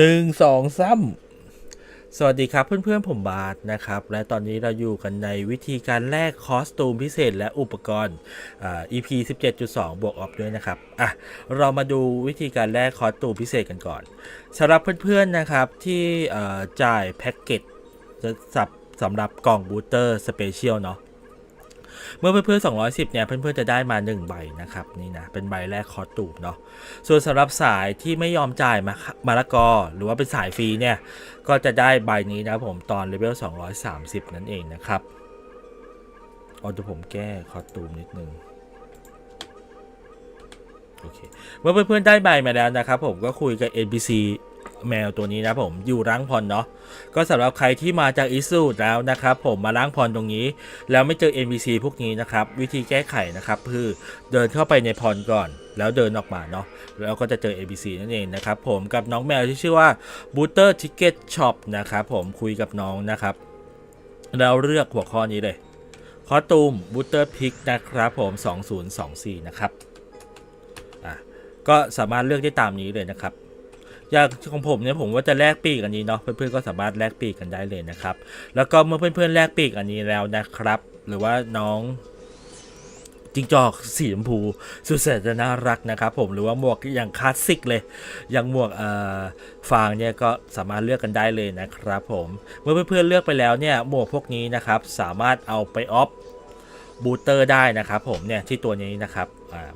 หนึ่งสองสามสวัสดีครับเพื่อนๆผมบาสนะครับ และตอนนี้เราอยู่กันในวิธีการแลกคอสตูมพิเศษและอุปกรณ์อ่า EP 17.2 บวกออฟด้วยนะครับอะเรามาดูวิธีการแลกคอสตูมพิเศษกันก่อนสำหรับเพื่อนๆนะครับที่จ่ายแพ็กเกจจะสับสำหรับกล่องบูสเตอร์สเปเชียลเนาะ เมื่อเพื่อนๆ210เนี่ยเพื่อนๆจะได้มา1ใบนะครับนี่นะเป็นใบแรกคอตูมเนาะส่วนสำหรับสายที่ไม่ยอมจ่ายมามาละกอ หรือว่าเป็นสายฟรีเนี่ยก็จะได้ใบนี้นะผมตอนเลเวล230 นั่นเองนะครับเอาเดี๋ยวผมแก้คอตูมนิดนึงโอเคเมื่อเพื่อนๆได้ใบมาแล้วนะครับผมก็คุยกับ NPC แมวตัวนี้นะผมอยู่ร้างพรเนาะก็สำหรับใครที่มาจากอิสูแล้วนะครับ ผมมาล้างพรตรงนี้ แล้วไม่เจอ NPC พวกนี้นะครับ วิธีแก้ไขนะครับคือเดินเข้าไปในพรก่อน แล้วเดินออกมาเนาะแล้วก็จะเจอ NPC นั่นเองนะครับผมกับน้องแมวที่ชื่อว่า Booter Ticket Shop นะครับผมคุยกับน้องนะครับแล้วเลือกหัวข้อนี้เลยคอตูม Booter Pick นะครับผม 2024 นะครับ อะ ก็สามารถเลือกได้ตามนี้เลยนะครับ อย่างของผมเนี่ยผมว่าจะแลกปีกอันนี้เนาะเพื่อนๆก็สามารถแลกปีกกันได้เลยนะครับ แล้วก็เมื่อเพื่อนๆแลกปีกอันนี้แล้วนะครับ หรือว่าน้องจิงจอกสีชมพูสุดแสนจะน่ารักนะครับผมหรือว่าหมวกอย่างคลาสสิกเลยอย่างหมวกเอ่อฟางเนี่ยก็สามารถเลือกกันได้เลยนะครับผมเมื่อเพื่อนๆเลือกไปแล้วเนี่ยหมวกพวกนี้นะครับสามารถเอาไปออฟ บูสเตอร์ได้นะครับผมเนี่ยที่ตัวนี้นะครับ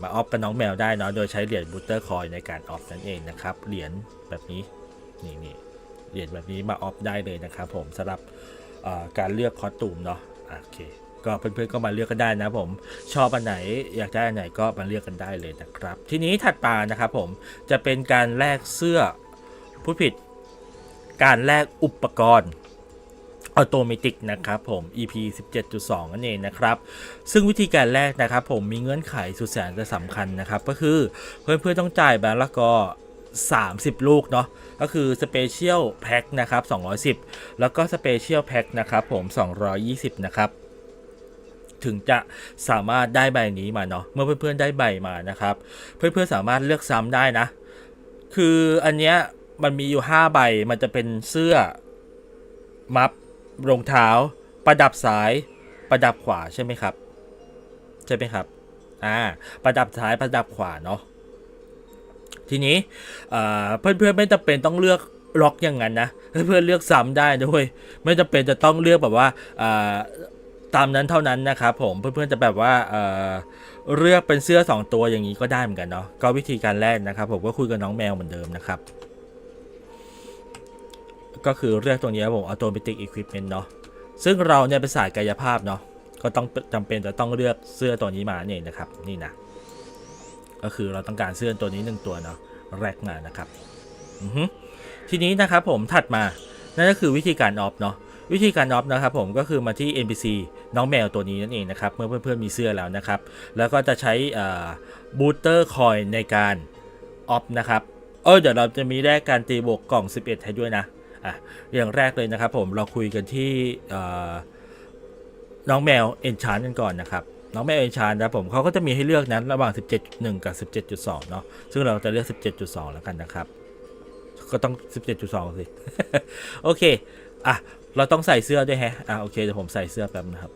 มาออฟกับน้องแมวได้เนาะโดยใช้เหรียญบูสเตอร์คอยในการออฟนั่นเองนะครับเหรียญแบบนี้นี่นี่เหรียญแบบนี้มาออฟได้เลยนะครับผมสำหรับการเลือกคอสตูมเนาะอะโอเคก็เพื่อนๆก็มาเลือกกันได้นะผมชอบอันไหนอยากได้อันไหนก็มาเลือกกันได้เลยนะครับ ทีนี้ถัดมานะครับผมจะเป็นการแลกเสื้อผู้ผิดการแลกอุปกรณ์ ออโตเมติกนะครับผม EP 17.2 นั่นเองนะครับ ซึ่งวิธีการแรกนะครับผมมีเงื่อนไขสุดแสนจะสำคัญนะครับ ก็คือเพื่อนๆต้องจ่ายแบงค์ละก็30 ลูกเนาะก็คือสเปเชียลแพ็คนะครับ210 แล้วก็สเปเชียลแพ็คนะครับผม 220 นะครับ ถึงจะสามารถได้ใบนี้มาเนาะเมื่อเพื่อนๆได้ใบมานะครับ เพื่อนๆสามารถเลือกซ้ำได้นะ คืออันเนี้ยมันมีอยู่ 5 ใบมันจะเป็นเสื้อมัฟ รองเท้า ประดับซ้าย ประดับขวาใช่ไหมครับ ใช่ไหมครับ อ่า ประดับซ้ายประดับขวาเนาะ ทีนี้อ่าเพื่อนๆไม่จำเป็นต้องเลือกล็อกอย่างนั้นนะ เพื่อนๆเลือกซ้ำได้ด้วย ไม่จำเป็นจะต้องเลือกแบบว่าอ่าตามนั้นเท่านั้นนะครับผมเพื่อนๆจะแบบว่าเอ่อเลือกเป็นเสื้อ 2 ตัวอย่างนี้ก็ได้เหมือนกันเนาะก็วิธีการแรกนะครับ ผมก็คุยกับน้องแมวเหมือนเดิมนะครับ ก็คือเลือกตัวนี้ผม Automatic Equipment เนาะซึ่งเราเนี่ยเป็นสายกายภาพเนาะก็ต้องจำเป็นจะต้องเลือกเสื้อตัวนี้มาเนี่ยนะครับ นี่นะก็คือเราต้องการเสื้อตัวนี้หนึ่งตัวเนาะแรกมานะครับทีนี้นะครับผมถัดมานั่นก็คือวิธีการออฟเนาะวิธีการออฟนะครับผมก็คือมาที่ NPC น้องแมวตัวนี้นั่นเองนะครับเมื่อเพื่อนๆมีเสื้อแล้วนะครับ แล้วก็จะใช้บูสเตอร์คอยในการออฟนะครับเออเดี๋ยวเราจะมีแลกการตีบวกกล่อง 11 ให้ด้วยนะ อะอย่างแรกเลยนะครับผมเราคุยกันที่น้องแมวเอนชานกันก่อนนะครับน้องแมวเอนชานนะผมเขาก็จะมีให้เลือกนั้นระหว่าง 17.1 กับ 17.2 เนาะซึ่งเราจะเลือก 17.2 แล้วกันนะครับ ก็ต้อง 17.2 สิ โอเค อะ เราต้องใส่เสื้อด้วยแฮะ อะ โอเคเดี๋ยวผมใส่เสื้อแป๊บนะครับ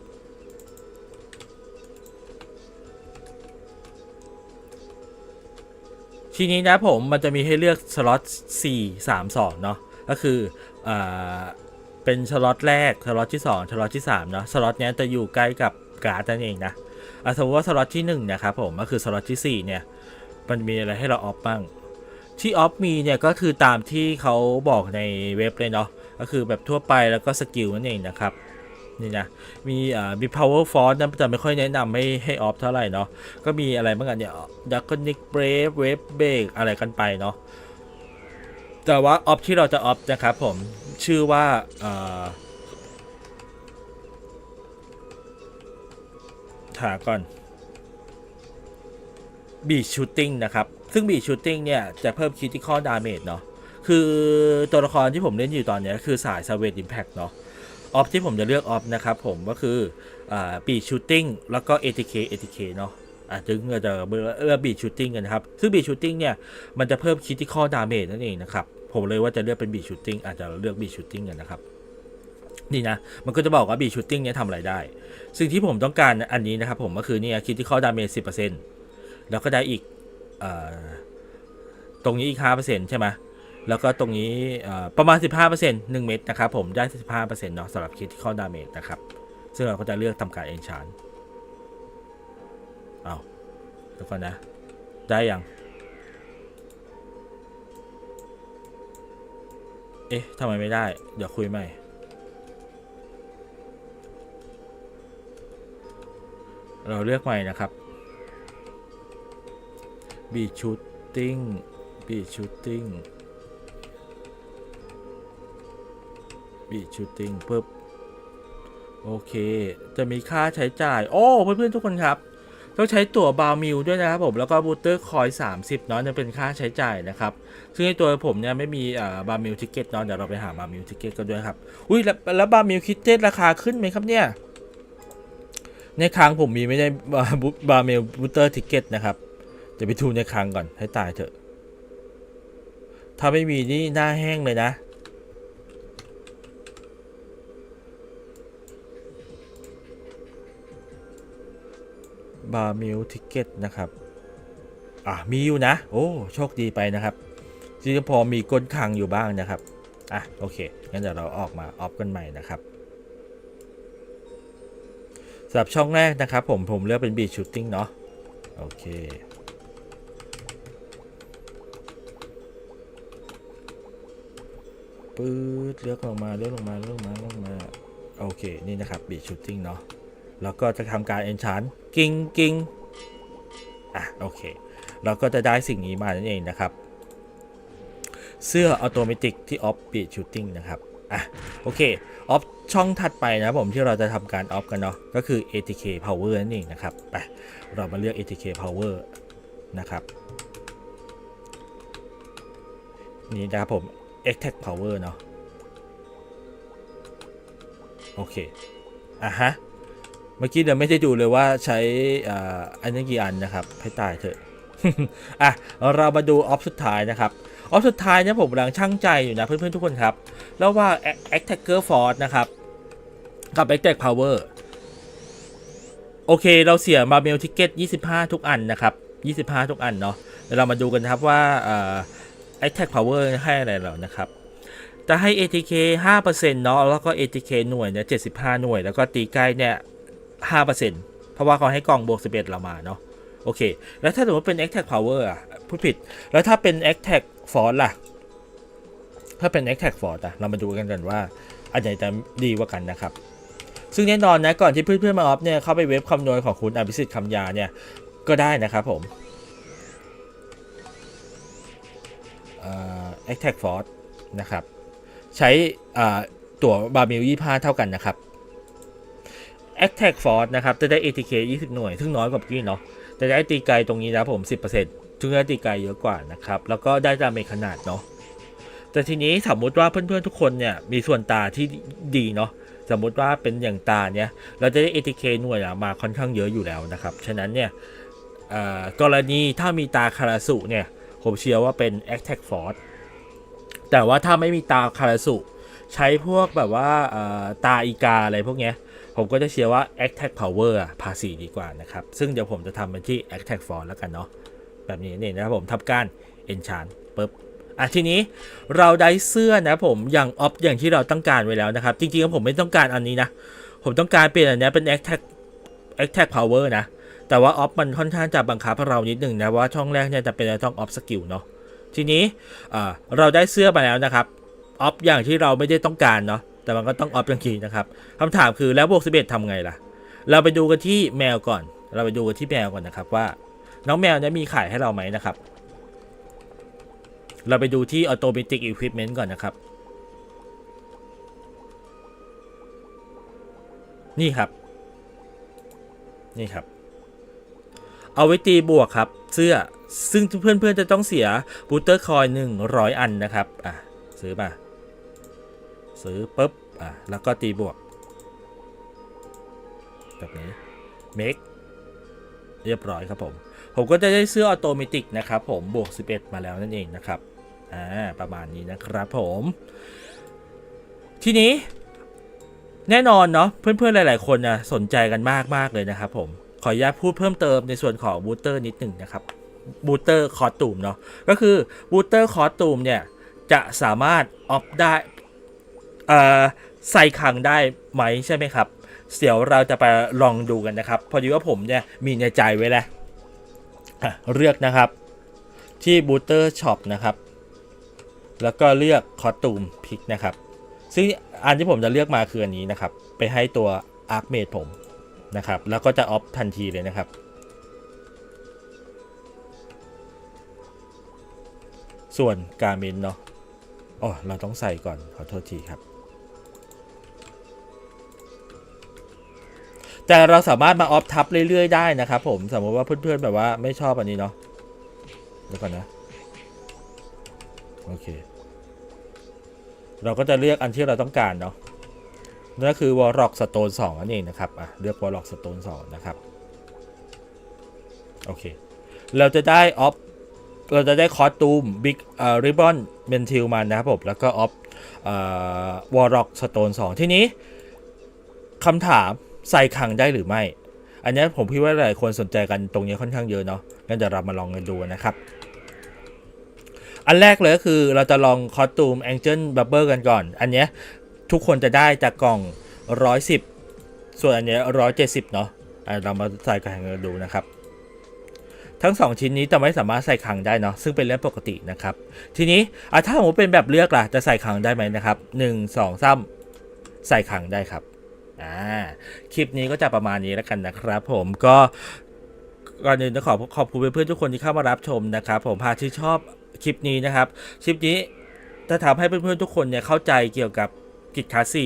ทีนี้นะผมมันจะมีให้เลือกสล็อต4 3 2 เนาะ ก็คืออ่าเป็นสล็อตแรกสล็อตที่2สล็อตที่3เนาะสล็อตเนี้ยจะอยู่ใกล้กับการ์ดนั่นเองนะอะสมมติว่าสล็อตที่1นะครับผมก็คือสล็อตที่4เนี่ยมันมีอะไรให้เราออฟบ้างที่ออฟมีเนี่ยก็คือตามที่เขาบอกในเว็บเลยเนาะก็คือแบบทั่วไปแล้วก็สกิลนั่นเองนะครับนี่นะมีอ่ามี power force นะแต่ไม่ค่อยแนะนำให้ให้ออฟเท่าไหร่เนาะก็มีอะไรบ้างกันเนี่ยดักกนิกเบรฟเวฟเบกอะไรกันไปเนาะ แต่ว่าออฟที่เราจะออฟนะครับผมชื่อว่าเอ่อถาก่อนบีชูตติ้งนะครับ ซึ่งบีชูตติ้งเนี่ย จะเพิ่มคิติคอดาเมจเนาะคือตัวละครที่ผมเล่นอยู่ตอนนี้คือสาย s าเว e อิมแพ t เนาะออฟที่ผมจะเลือกออฟนะครับผมก็คืออบีชูตติ้งแล้วก็ ATK ATK เอทีเคเนาะอะจึงเราจะเลือกบีชูตติ้งกันนะครับ ซึ่งบีชูตติ้งเนี่ย มันจะเพิ่มคิติคอดาเมจนั่นเองนะครับ ผมเลยว่าจะเลือกเป็นบีชูตติ้งอาจจะเลือกบีชูตติ้งกันนะครับนี่นะ มันก็จะบอกว่าบีชูตติ้งเนี่ยทำอะไรได้ สิ่งที่ผมต้องการอันนี้นะครับผมก็คือเนี่ยคิดที่ข้าดาเมจสิเปอร์เซ็นต์แล้วก็ได้อีกอตรงนี้อีก5%ใช่ไหมแล้วก็ตรงนี้ประมาณ 15% 1 เม็ดนะครับผมได้ 15%เนาะสำหรับคิดที่ข้าดาเมจนะครับ ซึ่งเราก็จะเลือกทำการเอนชานเอาเดี๋ยวก่อนนะ ได้ยัง เอ๊ะทำไมไม่ได้ เดี๋ยวคุยใหม่ เราเลือกใหม่นะครับบีชูตติ้งบีชูตติ้งบีชูตติ้งปุ๊บ โอเค จะมีค่าใช้จ่าย โอ้ เพื่อนๆ ทุกคนครับ ต้องใช้ตั๋วบาวมิลด้วยนะครับผมแล้วก็บูเตอร์คอย 30เนาะจะเป็นค่าใช้จ่ายนะครับ ซึ่งในตัวผมเนี่ยไม่มีบาร์มิลทิเก็ตเนาะเดี๋ยวเราไปหาบาร์มิลทิเก็ตกันด้วยครับอุ้ยแล้วแล้วบาร์มิลทิเก็ตราคาขึ้นไหมครับเนี่ยในครั้งผมมีไม่ได้บาร์บูบาร์มิลบูเตอร์ทิเก็ตนะครับจะไปทูในครั้งก่อนให้ตายเถอะ ถ้าไม่มีนี่หน้าแห้งเลยนะ บาร์มิลทิเก็ตนะครับ อะ มีอยู่นะ โอ้ โชคดีไปนะครับที่พอมีก้นคังอยู่บ้างนะครับ อะ โอเค งั้นเดี๋ยวเราออกมาออฟกันใหม่นะครับสำหรับช่องแรกนะครับ ผมผมเลือกเป็นบีชชูตติ้งเนาะ โอเคปื๊ดเลือกลงมาเลือกลงมาเลือกลงมาเลือกลงมา โอเค นี่นะครับบีชูตติ้งเนาะ แล้วก็จะทำการ enchant กิ้งกิ้งอะโอเค เราก็จะได้สิ่งนี้มานั่นเองนะครับ เสื้อออโตเมติกที่ออฟบีชูตติ้งนะครับอะโอเคออฟช่องถัดไปนะผมที่เราจะทำการออฟกันเนาะก็คือ ATK Power นั่นเองนะครับไปเรามาเลือก ATK Power นะครับนี่นะครับผม Attack Power เนาะโอเคอะฮะ เมื่อกี้เดี๋ยวไม่ได้ดูเลยว่าใช้อ่าอันนี้กี่อันนะครับให้ตายเถอะอะเรามาดูออฟสุดท้ายนะครับออฟสุดท้ายเนี่ยผมกำลังช่างใจอยู่นะเพื่อนๆทุกคนครับแล้วว่า Attacker Force นะครับกับ Attack Power โอเคเราเสียมาเมลทิเก็ต25 ทุกอันนะครับ 25 ทุกอันเนาะเรามาดูกันครับว่าอ่า Attack Power ให้อะไรเรานะครับ จะให้ ATK 5%เนาะแล้วก็ ATK หน่วยเนี่ย75 หน่วย แล้วก็ตีใกล้เนี่ย 5%เพราะว่าเขาให้กองบวก 11 เรามาเนาะโอเค แล้วถ้าสมมติเป็น Attack Power อะพูดผิด แล้วถ้าเป็น Attack Force ล่ะ ถ้าเป็น Attack Force อะ เรามาดูกันกันว่า อันไหนจะดีกว่ากันนะครับ ซึ่งแน่นอนนะ ก่อนที่เพื่อนๆมาออฟเนี่ย เข้าไปเว็บคำนวณของคุณอภิสิทธิ์คำยาเนี่ย ก็ได้นะครับผมเอ่อ Attack Force นะครับ ใช้ตั๋วบาร์มิล25เท่ากันนะครับ Attack Force นะครับ จะได้ ATK 20 หน่วย ซึ่งน้อยกว่ากี้เนาะแต่ได้ตีไกลตรงนี้นะผม 10%ซึ่งได้ตีไกลเยอะกว่านะครับ แล้วก็ได้ดาเมจขนาดเนาะ แต่ทีนี้สมมุติว่าเพื่อนๆทุกคนเนี่ย มีส่วนตาที่ดีเนาะ สมมุติว่าเป็นอย่างตาเนี่ย เราจะได้ ATK หน่วยมาค่อนข้างเยอะอยู่แล้วนะครับ ฉะนั้นเนี่ยกรณีถ้ามีตาคาราสุเนี่ย ผมเชื่อว่าเป็น Attack Force แต่ว่าถ้าไม่มีตาคาราสุใช้พวกแบบว่าตาอีกาอะไรพวกเนี้ย ผมก็จะเชียร์ว่า Attack Power ภาษีดีกว่านะครับ ซึ่งเดี๋ยวผมจะทำเป็นที่ Attack Force แล้วกันเนาะแบบนี้นี่นะครับผมทำการ Enchant ปุ๊บอะทีนี้เราได้เสื้อนะผมอย่างออฟอย่างที่เราต้องการไว้แล้วนะครับ จริงๆแล้วผมไม่ต้องการอันนี้นะ ผมต้องการเปลี่ยนอันนี้เป็น Attack Attack Power นะ แต่ว่าออฟมันค่อนข้างจะบังคับเรานิดหนึ่งนะว่าช่องแรกเนี่ยจะเป็นช่องออฟสกิลเนาะทีนี้เราได้เสื้อมาแล้วนะครับออฟอย่างที่เราไม่ได้ต้องการเนาะ แต่มันก็ต้องออฟอย่างทีนะครับคำถามคือแล้วบวก11ทำไงล่ะ เราไปดูกันที่แมวก่อน เราไปดูกันที่แมวก่อนนะครับว่า น้องแมวเนี่ยมีขายให้เราไหมนะครับ เราไปดูที่ Automatic Equipment ก่อนนะครับ นี่ครับ นี่ครับ เอาไว้ตีบวกครับ เสื้อซึ่งเพื่อนๆจะต้องเสียบูเตอร์คอยหนึ่งร้อยอันนะครับ อะ ซื้อมา ซื้อปุ๊บอะแล้วก็ตีบวก แบบนี้ make เรียบร้อยครับผม ผมก็จะได้เสื้อออโตเมติกนะครับผมบวก 11 มาแล้วนั่นเองนะครับอ่าประมาณนี้นะครับผม ทีนี้แน่นอนเนาะเพื่อนๆหลาย ๆ คนนะสนใจกันมากมากๆเลยนะครับผม ขออนุญาตพูดเพิ่มเติมในส่วนของบูสเตอร์นิดหนึ่งนะครับบูสเตอร์คอตูมเนาะก็คือบูสเตอร์คอตูมเนี่ยจะสามารถออฟได้ ใส่ขังได้ไหมใช่ไหมครับ เดี๋ยวเราจะไปลองดูกันนะครับ พอดีว่าผมเนี่ยมีในใจไว้แล้วเลือกนะครับที่บูเตอร์ช็อปนะครับ แล้วก็เลือกคอสตูมพิกนะครับ ซึ่งอันที่ผมจะเลือกมาคืออันนี้นะครับ ไปให้ตัวอาร์คเมดผมนะครับ แล้วก็จะออฟทันทีเลยนะครับส่วนการเมนเนาะอ๋อเราต้องใส่ก่อน ขอโทษทีครับ แต่เราสามารถมาออฟทับเรื่อยๆได้นะครับผมสมมติว่าเพื่อนๆแบบว่าไม่ชอบอันนี้เนาะเดี๋ยวก่อนนะโอเค เราก็จะเลือกอันที่เราต้องการเนาะนั่นก็คือ Warlock Stone 2นั่นเองนะครับอะเลือก Warlock Stone 2นะครับโอเคเราจะได้ออฟเราจะได้คอสตูม Big เอ่อ Ribbon m e n t i l มันนะครับผมแล้วก็ออฟเอ่อ Warlock Stone 2ที่นี้คำถาม ใส่ขังได้หรือไม่ อันนี้ผมคิดว่าหลายคนสนใจกันตรงนี้ค่อนข้างเยอะเนาะงั้นเดี๋ยวเรามาลองกันดูนะครับ อันแรกเลยก็คือเราจะลองคอสตูม Angel Bubble กันก่อน อันนี้ทุกคนจะได้จากกล่อง 110 ส่วนอันนี้ย170 เนาะเรามาใส่กันดูนะครับทั้ง 2 ชิ้นนี้จะไม่สามารถใส่ขังได้เนาะซึ่งเป็นเรื่องปกตินะครับ ทีนี้ถ้าสมเป็นแบบเลือกล่ะจะใส่ขังได้ไหมนะครับ 1 2 3 ใส่ขังได้ครับ อ่าคลิปนี้ก็จะประมาณนี้แล้วกันนะครับ ผมก็ก่อนอื่นต้องขอขอบคุณเพื่อนๆทุกคนที่เข้ามารับชมนะครับ ผมพาที่ชอบคลิปนี้นะครับ คลิปนี้จะทำให้เพื่อนๆทุกคนเนี่ยเข้าใจเกี่ยวกับกิจคาสสิ